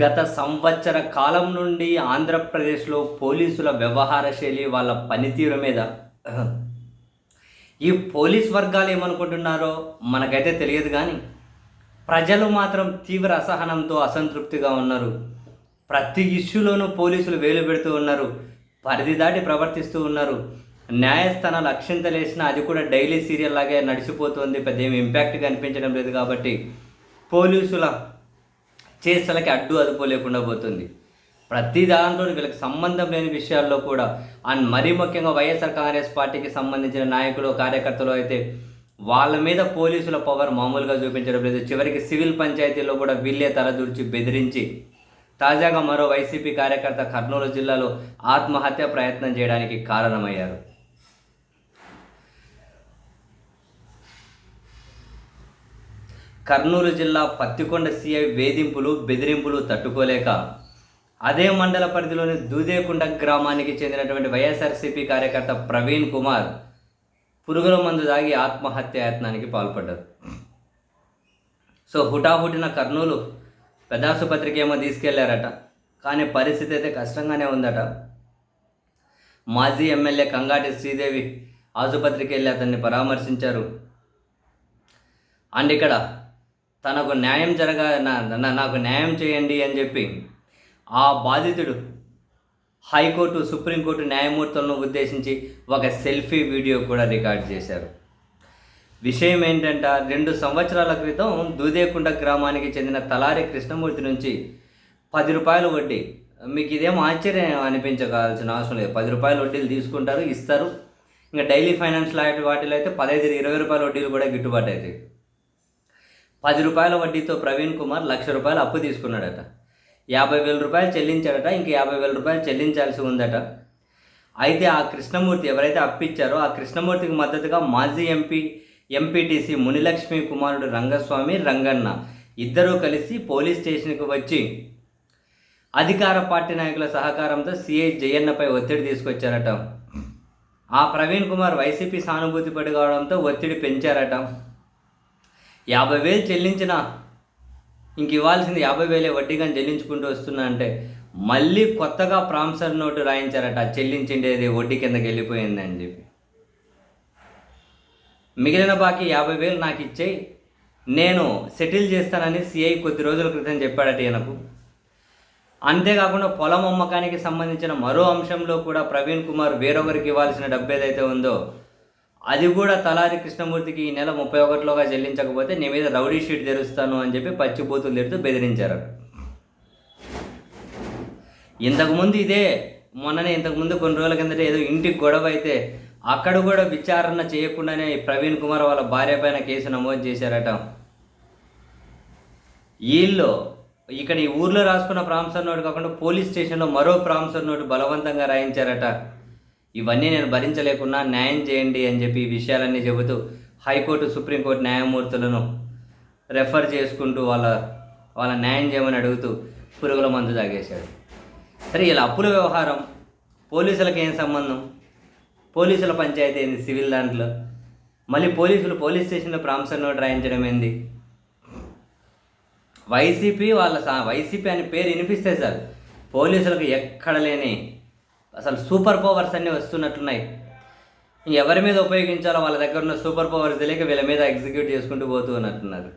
గత సంవత్సర కాలం నుండి ఆంధ్రప్రదేశ్లో పోలీసుల వ్యవహార శైలి వాళ్ళ పనితీరు మీద. ఈ పోలీస్ వర్గాలు ఏమనుకుంటున్నారో మనకైతే తెలియదు కానీ ప్రజలు మాత్రం తీవ్ర అసహనంతో అసంతృప్తిగా ఉన్నారు. ప్రతి ఇష్యూలోనూ పోలీసులు వేలు పెడుతూ ఉన్నారు పరిధి దాటి ప్రవర్తిస్తూ ఉన్నారు. న్యాయస్థానాలు అక్షింతలేసినా అది కూడా డైలీ సీరియల్ లాగే నడిచిపోతుంది పెద్ద ఏమి ఇంపాక్ట్ కనిపించడం లేదు కాబట్టి పోలీసుల చేష్టలకి అడ్డు అదుపు లేకుండా పోతుంది. ప్రతి దాంట్లో వీళ్ళకి సంబంధం లేని విషయాల్లో కూడా అండ్ మరీ ముఖ్యంగా వైఎస్ఆర్ కాంగ్రెస్ పార్టీకి సంబంధించిన నాయకులు కార్యకర్తలు అయితే వాళ్ళ మీద పోలీసుల పవర్ మామూలుగా చూపించడం లేదు. చివరికి సివిల్ పంచాయతీలో కూడా వీళ్ళే తలదూర్చి బెదిరించి తాజాగా మరో వైసీపీ కార్యకర్త కర్నూలు జిల్లాలో ఆత్మహత్య ప్రయత్నం చేయడానికి కారణమయ్యారు. కర్నూలు జిల్లా పత్తికొండ సిఐ వేధింపులు బెదిరింపులు తట్టుకోలేక అదే మండల పరిధిలోని దూదేకుండ గ్రామానికి చెందినటువంటి వైఎస్ఆర్సీపీ కార్యకర్త ప్రవీణ్ కుమార్ పురుగుల మందు దాగి ఆత్మహత్య యత్నానికి పాల్పడ్డారు. సో హుటాహుటిన కర్నూలు పెదాసుపత్రికి ఏమో తీసుకెళ్ళారట. కానీ పరిస్థితి అయితే కష్టంగానే ఉందట. మాజీ ఎమ్మెల్యే కంగాటి శ్రీదేవి ఆసుపత్రికి వెళ్ళి అతన్ని పరామర్శించారు. అండ్ ఇక్కడ తనకు న్యాయం జరగ నాకు న్యాయం చేయండి అని చెప్పి ఆ బాధితుడు హైకోర్టు సుప్రీంకోర్టు న్యాయమూర్తులను ఉద్దేశించి ఒక సెల్ఫీ వీడియో కూడా రికార్డ్ చేశారు. విషయం ఏంటంటే రెండు సంవత్సరాల క్రితం దూదేకుండ గ్రామానికి చెందిన తలారి కృష్ణమూర్తి నుంచి పది రూపాయలు వడ్డీ. మీకు ఇదేం ఆశ్చర్యం అనిపించకాల్సిన అవసరం లేదు. పది రూపాయలు వడ్డీలు తీసుకుంటారు ఇస్తారు. ఇంకా డైలీ ఫైనాన్స్ లాంటి వాటిలో అయితే పదహైదు ఇరవై రూపాయల వడ్డీలు కూడా గిట్టుబాటు అవుతాయి. పది రూపాయల వడ్డీతో ప్రవీణ్ కుమార్ లక్ష రూపాయలు అప్పు తీసుకున్నాడట. యాభై వేల రూపాయలు చెల్లించాడట ఇంక యాభై వేల రూపాయలు చెల్లించాల్సి ఉందట. అయితే ఆ కృష్ణమూర్తి ఎవరైతే అప్పిచ్చారో ఆ కృష్ణమూర్తికి మద్దతుగా మాజీ ఎంపీ ఎంపీటీసీ మునిలక్ష్మి కుమారుడు రంగస్వామి రంగన్న ఇద్దరూ కలిసి పోలీస్ స్టేషన్కి వచ్చి అధికార పార్టీ నాయకుల సహకారంతో సిఐ జయన్నపై ఒత్తిడి తీసుకొచ్చారట. ఆ ప్రవీణ్ కుమార్ వైసీపీ సానుభూతి పడి కావడంతో ఒత్తిడి పెంచారట. యాభై వేలు చెల్లించిన ఇంక ఇవ్వాల్సింది యాభై వేలే వడ్డీ కానీ చెల్లించుకుంటూ వస్తున్నా అంటే మళ్ళీ కొత్తగా ప్రామిసర్ నోటు రాయించారట చెల్లించిండేది వడ్డీ కిందకి వెళ్ళిపోయింది అని చెప్పి. మిగిలిన బాకీ యాభై వేలు నాకు ఇచ్చేయి నేను సెటిల్ చేస్తానని సిఐ కొద్ది రోజుల క్రితం చెప్పాడట ఈయనకు. అంతేకాకుండా పొలం అమ్మకానికి సంబంధించిన మరో అంశంలో కూడా ప్రవీణ్ కుమార్ వేరొకరికి ఇవ్వాల్సిన డబ్బు ఏదైతే ఉందో అది కూడా తలారి కృష్ణమూర్తికి ఈ నెల ముప్పై ఒకటిలోగా చెల్లించకపోతే నీ మీద రౌడీ షీట్ తెరుస్తాను అని చెప్పి పచ్చిబూతులు తెరుతూ బెదిరించారు. ఇంతకుముందు ఇదే మొన్ననే ఇంతకుముందు కొన్ని రోజుల కిందట ఏదో ఇంటికి గొడవ అయితే అక్కడ కూడా విచారణ చేయకుండానే ప్రవీణ్ కుమార్ వాళ్ళ భార్య పైన కేసు నమోదు చేశారట. వీళ్ళు ఇక్కడ ఈ ఊర్లో రాసుకున్న ప్రాంసర్ నోటు కాకుండా పోలీస్ స్టేషన్లో మరో ప్రాంసర్ నోటు బలవంతంగా రాయించారట. ఇవన్నీ నేను భరించలేకున్నా న్యాయం చేయండి అని చెప్పి ఈ విషయాలన్నీ చెబుతూ హైకోర్టు సుప్రీంకోర్టు న్యాయమూర్తులను రెఫర్ చేసుకుంటూ వాళ్ళ వాళ్ళ న్యాయం చేయమని అడుగుతూ పురుగుల మందు తాగేశాడు. సరే ఇలా అప్పుల వ్యవహారం పోలీసులకు ఏం సంబంధం? పోలీసుల పంచాయతీ ఏంది సివిల్ దాంట్లో? మళ్ళీ పోలీసులు పోలీస్ స్టేషన్లో ప్రాంసర్ నోట్ రాయించడం ఏంది? వైసీపీ వాళ్ళ వైసీపీ అనే పేరు వినిపిస్తే సార్ పోలీసులకు ఎక్కడ లేని అసలు సూపర్ పవర్స్ అన్నీ వస్తున్నట్లున్నాయి. ఎవరి మీద ఉపయోగించాలో వాళ్ళ దగ్గర ఉన్న సూపర్ పవర్స్ తెలియక వీళ్ళ మీద ఎగ్జిక్యూట్ చేసుకుంటూ పోతూ ఉన్నట్టున్నారు.